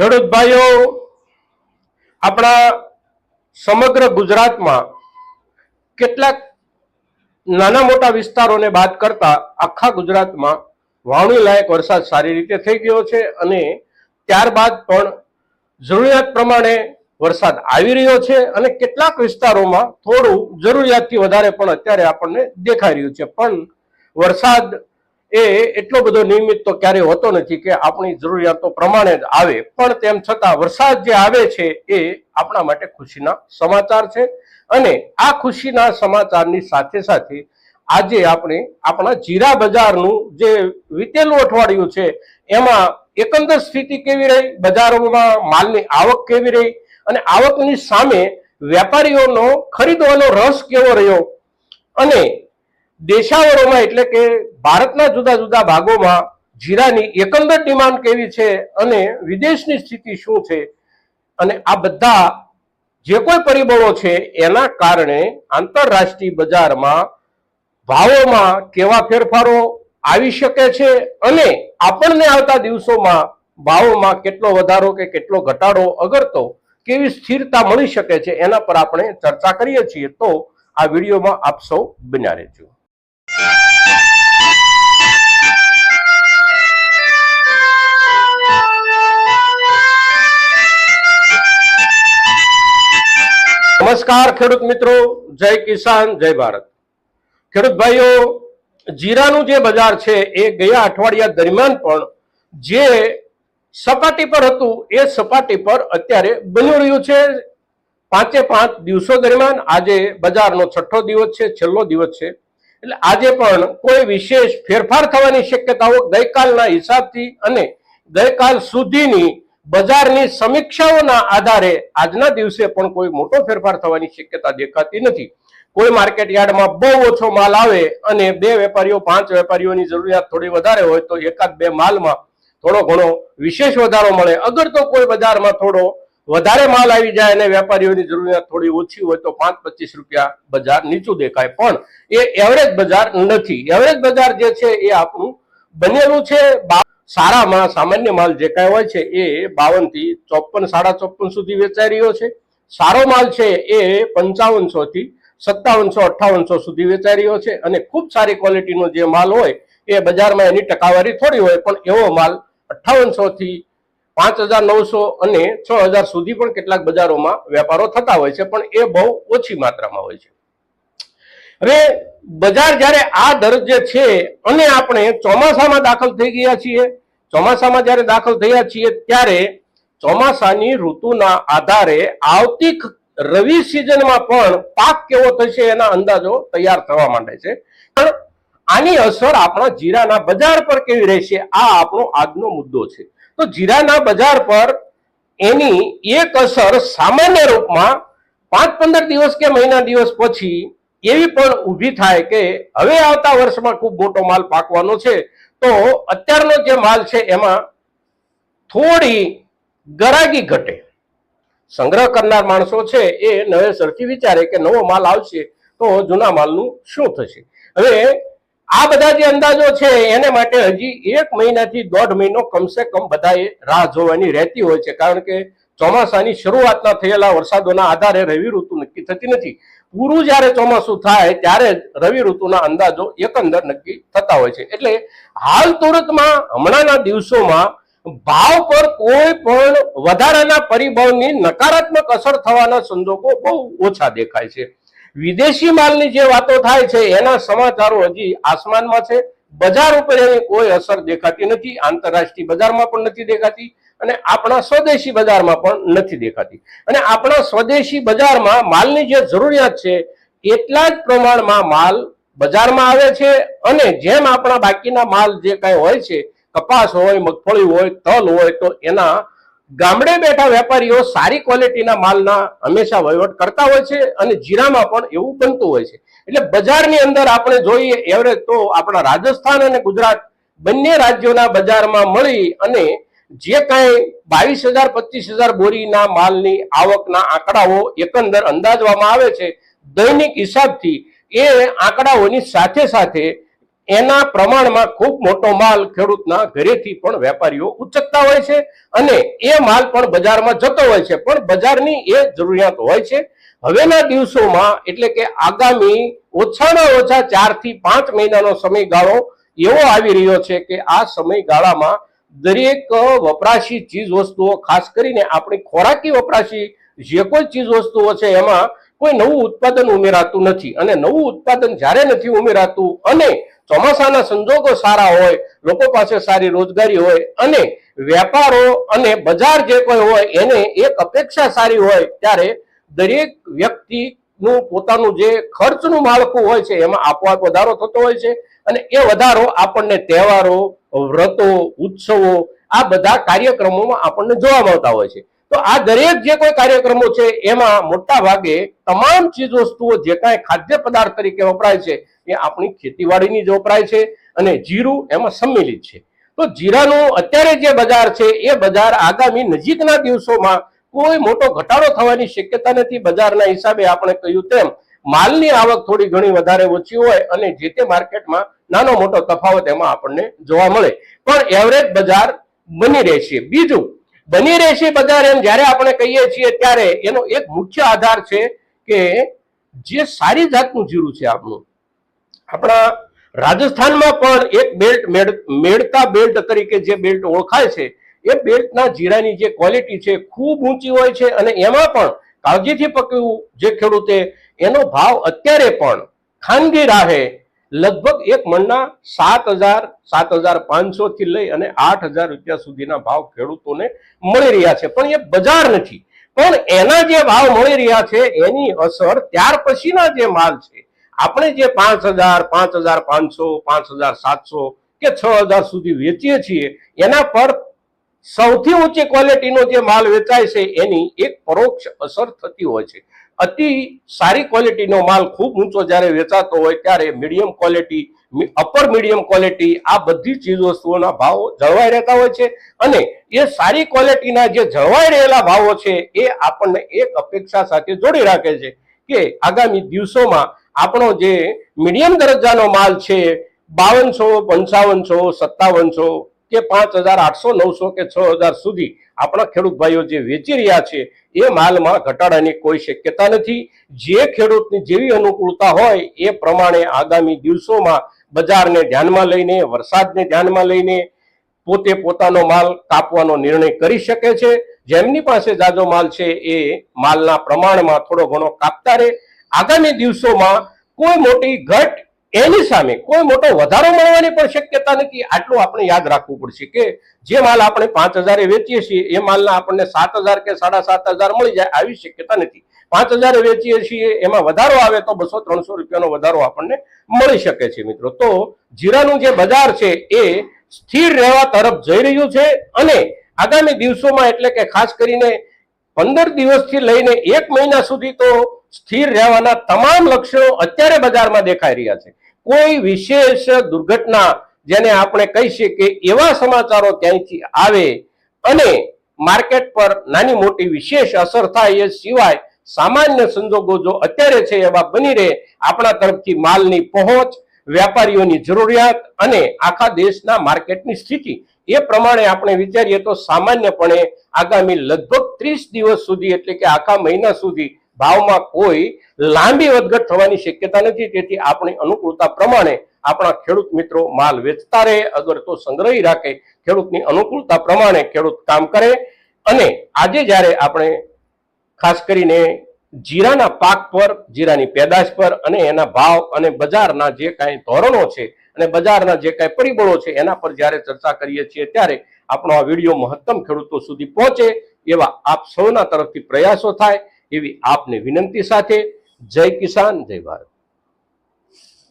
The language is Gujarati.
ખેડૂત ભાઈઓ આપણા સમગ્ર ગુજરાતમાં કેટલાક નાના મોટા વિસ્તારોને બાદ કરતા આખા ગુજરાતમાં વાવણી લાયક વરસાદ સારી રીતે થઈ ગયો છે અને ત્યારબાદ પણ જરૂરિયાત પ્રમાણે વરસાદ આવી રહ્યો છે અને કેટલાક વિસ્તારોમાં થોડું જરૂરિયાતથી વધારે પણ અત્યારે આપણને દેખાઈ રહ્યું છે. પણ વરસાદ એ એટલો બધો નિયમિત તો ક્યારેય હોતો નથી કે આપણી જરૂરિયાતો પ્રમાણે જ આવે. પણ તેમ છતાં વરસાદ જે આવે છે એ આપણા માટે ખુશીના સમાચાર છે. અને આ ખુશીના સમાચારની સાથે સાથે આજે આપણે આપણા જીરા બજારનું જે વીતેલું અઠવાડિયું છે, એમાં એકંદર સ્થિતિ કેવી રહી? બજારોમાં માલની આવક કેવી રહી? અને આવકની સામે વેપારીઓનો ખરીદવાનો રસ કેવો રહ્યો? અને દેશાવરોમાં એટલે કે ભારતના જુદા જુદા ભાગોમાં જીરાની એકંદર ડિમાન્ડ કેવી છે અને વિદેશની સ્થિતિ શું છે? અને આ બધા જે કોઈ પરિબળો છે એના કારણે આંતરરાષ્ટ્રીય બજારમાં ભાવોમાં કેવા ફેરફારો આવી શકે છે અને આપણને આવતા દિવસોમાં ભાવોમાં કેટલો વધારો કે કેટલો ઘટાડો અગર તો કેવી સ્થિરતા મળી શકે છે એના પર આપણે ચર્ચા કરીએ છીએ. તો આ વિડીયોમાં આપ સૌ બન્યા રહેજો. નમસ્કાર ખેડૂત મિત્રો, જય કિસાન, જય ભારત. ખેડૂત ભાઈઓ, જીરાનું જે બજાર છે એ ગયા અઠવાડિયા દરમિયાન પણ જે સપાટી પર હતું, એ સપાટી પર અત્યારે બની રહ્યું છે. પાંચે પાંચ દિવસો દરમિયાન આજે બજારનો છઠ્ઠો દિવસ છે, છેલ્લો દિવસ છે. એટલે આજે પણ કોઈ વિશેષ ફેરફાર થવાની શક્યતાઓ ગઈકાલના હિસાબથી અને ગઈકાલ સુધીની બજારની સમીક્ષાઓના આધારે આજના દિવસે પણ કોઈ મોટો ફેરફાર થવાની શક્યતા દેખાતી નથી. કોઈ માર્કેટ યાર્ડમાં બહુ ઓછો માલ આવે અને બે વેપારીઓ, પાંચ વેપારીઓની જરૂરિયાત થોડી વધારે હોય તો એકાદ બે માલમાં થોડો ઘણો વિશેષ વધારો મળે. અગર તો કોઈ બજારમાં થોડો વધારે માલ આવી જાય અને વેપારીઓની જરૂરિયાત થોડી ઓછી હોય તો પાંચ પચીસ રૂપિયા બજાર નીચું દેખાય. પણ એ એવરેજ બજાર નથી. એવરેજ બજાર જે છે એ આપણું બનેલું છે. સારામાં સામાન્ય માલ જે કાંઈ હોય છે એ બાવનથી ચોપન, સાડા ચોપન સુધી વેચાઈ રહ્યો છે. સારો માલ છે એ પંચાવનસો થી સત્તાવનસો, અઠ્ઠાવનસો સુધી વેચાઈ રહ્યો છે અને ખૂબ સારી ક્વોલિટીનો જે માલ હોય એ બજારમાં એની ટકાવારી થોડી હોય પણ એવો માલ અઠાવનસો થી પાંચ હજાર નવસો અને છ હજાર સુધી પણ કેટલાક બજારોમાં વેપારો થતા હોય છે, પણ એ બહુ ઓછી માત્રામાં હોય છે. હવે બજાર જ્યારે આ દરજ્જે છે અને આપણે ચોમાસામાં દાખલ થઈ ગયા છીએ, ચોમાસામાં જ્યારે દાખલ થયા છીએ ત્યારે ચોમાસાની ઋતુના આધારે આવતી રવિ સિઝનમાં પણ પાક કેવો થશે એના અંદાજો તૈયાર થવા માંડે છે. આની અસર આપણા જીરાના બજાર પર કેવી રહેશે? આ આપણો આજનો મુદ્દો છે. તો જીરાના બજાર પર એની એક અસર સામાન્ય રૂપમાં પાંચ પંદર દિવસ કે મહિના દિવસ પછી એવી પણ ઊભી થાય કે હવે આવતા વર્ષમાં ખૂબ મોટો માલ પાકવાનો છે. તો અત્યારનો જે માલ છે એમાં થોડી ગરાગી ઘટે. સંગ્રહ કરનાર માણસો છે એ નવેસરથી વિચારે કે નવો માલ આવશે તો જૂના માલનું શું થશે? હવે આ બધા જે અંદાજો છે, એને માટે હજી એક મહિનાથી દોઢ મહિનો કમસે કમ બધાએ રાહ જોવાની રહેતી હોય છે. કારણ કે ચોમાસાની શરૂઆતના થયેલા વરસાદોના આધારે રવિ ઋતુ નક્કી થતી નથી. પૂરું જ્યારે ચોમાસું થાય, ત્યારે રવિ ઋતુના અંદાજો એકંદર નક્કી થતા હોય છે. એટલે હાલ તુરતમાં હમણાંના દિવસોમાં ભાવ પર કોઈ પણ વધારાના પરિબળની નકારાત્મક અસર થવાના સંજોગો બહુ ઓછા દેખાય છે. વિદેશી માલની જે વાતો થાય છે, એના સમાચારો હજી આસમાનમાં છે. બજાર ઉપર એની કોઈ અસર દેખાતી નથી, આંતરરાષ્ટ્રીય બજારમાં પણ નથી દેખાતી અને આપણા સ્વદેશી બજારમાં પણ નથી દેખાતી. અને આપણા સ્વદેશી બજારમાં માલની જે જરૂરિયાત છે, એટલા જ પ્રમાણમાં માલ બજારમાં આવે છે અને જેમ આપણા બાકીના માલ જે કાંઈ હોય છે, કપાસ હોય, મગફળી હોય, તલ હોય, તો એના ગામડે બેઠા વેપારીઓ સારી ક્વોલિટીના માલના હંમેશા વહીવટ કરતા હોય છે અને જીરામાં પણ એવું બનતું હોય છે. એટલે બજારની અંદર આપણે જોઈએ એવરેજ તો આપણા રાજસ્થાન અને ગુજરાત બંને રાજ્યોના બજારમાં મળી અને જે કાંઈ બાવીસ હજાર, પચીસ હજાર બોરીના માલની આવકના આંકડાઓ એકંદર અંદાજવામાં આવે છે, દૈનિક હિસાબથી એ આંકડાઓની સાથે સાથે એના પ્રમાણમાં ખૂબ મોટો માલ ખેડૂતના ઘરેથી પણ વેપારીઓ ઉચકતા હોય છે અને એ માલ પણ બજારમાં જતો હોય છે. પણ બજારની એ જરૂરિયાત હોય છે. હવેના દિવસોમાં એટલે કે આગામી ઓછામાં ઓછા ચારથી પાંચ મહિનાનો સમયગાળો એવો આવી રહ્યો છે કે આ સમયગાળામાં દરેક વપરાશી ચીજ વસ્તુઓ, ખાસ કરીને આપણી ખોરાકી વપરાશી જે કોઈ ચીજ વસ્તુઓ છે એમાં કોઈ નવું ઉત્પાદન ઉમેરાતું નથી. અને નવું ઉત્પાદન જ્યારે નથી ઉમેરાતું અને ચોમાસાના સંજોગો સારા હોય, લોકો પાસે સારી રોજગારી હોય અને વેપારો અને બજાર જે કોઈ હોય એને એક અપેક્ષા સારી હોય ત્યારે દરેક વ્યક્તિનું પોતાનું જે ખર્ચનું માળખું હોય છે એમાં આપોઆપ વધારો થતો હોય છે અને એ વધારો આપણને તહેવારો, વ્રતો, ઉત્સવો આ બધા કાર્યક્રમોમાં આપણને જોવા મળતા હોય છે. તો આ દરેક જે કોઈ કાર્યક્રમો છે, એમાં મોટા ભાગે તમામ ચીજ વસ્તુઓ જે કાંઈ ખાદ્ય પદાર્થ તરીકે વપરાય છે, એ આપણી ખેતીવાડીની જ વપરાય છે અને જીરું એમાં સંમિલિત છે. તો જીરાનું અત્યારે જે બજાર છે, એ બજાર આગામી નજીકના દિવસોમાં કોઈ મોટો ઘટાડો થવાની શક્યતા નથી. બજારના હિસાબે આપણે કહ્યું તેમ, માલની આવક થોડી ઘણી વધારે ઓછી હોય અને જે તે માર્કેટમાં નાનો મોટો તફાવત એમાં આપણને જોવા મળે. પણ એવરેજ બજાર બની રહેશે બીજું બની રહેશે બજાર એમ જ્યારે આપણે કહીએ છીએ ત્યારે એનો એક મુખ્ય આધાર છે કે જે સારી જાતનું જીરું છે આપણું. આપણા રાજસ્થાનમાં પણ એક બેલ્ટ મેળ- મેળતા બેલ્ટ તરીકે જે બેલ્ટ ઓળખાય છે, એ બેલ્ટના જીરાની જે ક્વોલિટી છે ખૂબ ઊંચી હોય છે અને એમાં પણ કાળજીથી પકવ્યું જે ખેડૂતે, એનો ભાવ અત્યારે પણ ખાનગી રાહે લગભગ એક મણના સાત હજાર સાત હજાર પાંચસો થી લઈ અને આઠ હજાર રૂપિયા સુધીના ભાવ ખેડૂતોને મળી રહ્યા છે. પણ એ બજાર નથી. પણ એના જે ભાવ મળી રહ્યા છે, એની અસર ત્યાર પછીના જે માલ છે, આપણે જે પાંચ હજાર પાંચ હજાર પાંચસો, પાંચ હજાર સાતસો કે છ હજાર સુધી વેચીએ છીએ, એના પર સૌથી ઊંચી ક્વોલિટીનો જે માલ વેચાય છે, એની એક પરોક્ષ અસર થતી હોય છે. અતિ સારી ક્વોલિટીનો માલ ખૂબ ઊંચો જ્યારે વેચાતો હોય, ત્યારે medium quality upper medium quality આ બધી ચીજ વસ્તુઓના ભાવો જળવાઈ રહેતા હોય છે અને એ સારી ક્વોલિટીના જે જળવાઈ રહેલા ભાવો છે, એ આપણને એક અપેક્ષા સાથે જોડી રાખે છે કે આગામી દિવસોમાં આપણો જે મીડિયમ દરજ્જાનો માલ છે, બાવનસો, પંચાવનસો, સત્તાવનસો કે પાંચ હજાર આઠસો નવસો કે છ હજાર સુધી આપણા ખેડૂત ભાઈઓ જે વેચી રહ્યા છે, એ માલમાં ઘટાડાની કોઈ શક્યતા નથી. જે ખેડૂતની જેવી અનુકૂળતા હોય, એ પ્રમાણે આગામી દિવસોમાં બજારને ધ્યાનમાં લઈને, વરસાદને ધ્યાનમાં લઈને પોતે પોતાનો માલ કાપવાનો નિર્ણય કરી શકે છે. જેમની પાસે જાજો માલ છે, એ માલના પ્રમાણમાં થોડો ઘણો કાપતા રહે. આગામી દિવસોમાં કોઈ મોટી ઘટ એની સામે કોઈ મોટો વધારો મળવાની પણ શક્યતા નથી. આટલું આપણે યાદ રાખવું પડશે કે જે માલ આપણે પાંચ હજારે વેચીએ છીએ, એ માલના આપણને સાત હજાર કે સાડા સાત હજાર મળી જાય આવી શક્યતા નથી. પાંચ હજારે વેચીએ છીએ, એમાં વધારો આવે તો બસો ત્રણસો રૂપિયાનો વધારો આપણને મળી શકે છે મિત્રો. તો જીરાનું જે બજાર છે એ સ્થિર રહેવા તરફ જઈ રહ્યું છે અને આગામી દિવસોમાં એટલે કે ખાસ કરીને પંદર દિવસથી લઈને એક મહિના સુધી તો સ્થિર રહેવાના તમામ લક્ષણો અત્યારે બજારમાં દેખાઈ રહ્યા છે. કોઈ વિશેષ દુર્ઘટના જેને આપણે કહી શકીએ એવા સમાચારો ક્યાંયથી આવે અને માર્કેટ પર નાની મોટી વિશેષ અસર થાય એ સિવાય સામાન્ય સંજોગો જો અત્યારે છે એવા બની રહે, આપણા તરફથી માલની પહોંચ વેપારીઓની જરૂરિયાત અને આખા દેશના માર્કેટની સ્થિતિ એ પ્રમાણે આપણે વિચારીએ તો સામાન્યપણે આગામી લગભગ ત્રીસ દિવસ સુધી એટલે કે આખા મહિના સુધી ભાવમાં કોઈ લાંબી વધઘટ થવાની શક્યતા નથી. તેથી આપણી અનુકૂળતા પ્રમાણે આપણા ખેડૂત મિત્રો માલ વેચતા રહે, અગર તો સંગ્રહી રાખે. ખેડૂતની અનુકૂળતા પ્રમાણે ખેડૂત કામ કરે અને આજે જ્યારે આપણે ખાસ કરીને જીરાના પાક પર, જીરાની પેદાશ પર અને એના ભાવ અને બજારના જે કાંઈ ધોરણો છે અને બજારના જે કાંઈ પરિબળો છે એના પર જ્યારે ચર્ચા કરીએ છીએ ત્યારે આપણો આ વીડિયો મહત્તમ ખેડૂતો સુધી પહોંચે એવા આપ સૌના તરફથી પ્રયાસો થાય. એવી આપને વિનંતી સાથે જય કિસાન જય ભારત.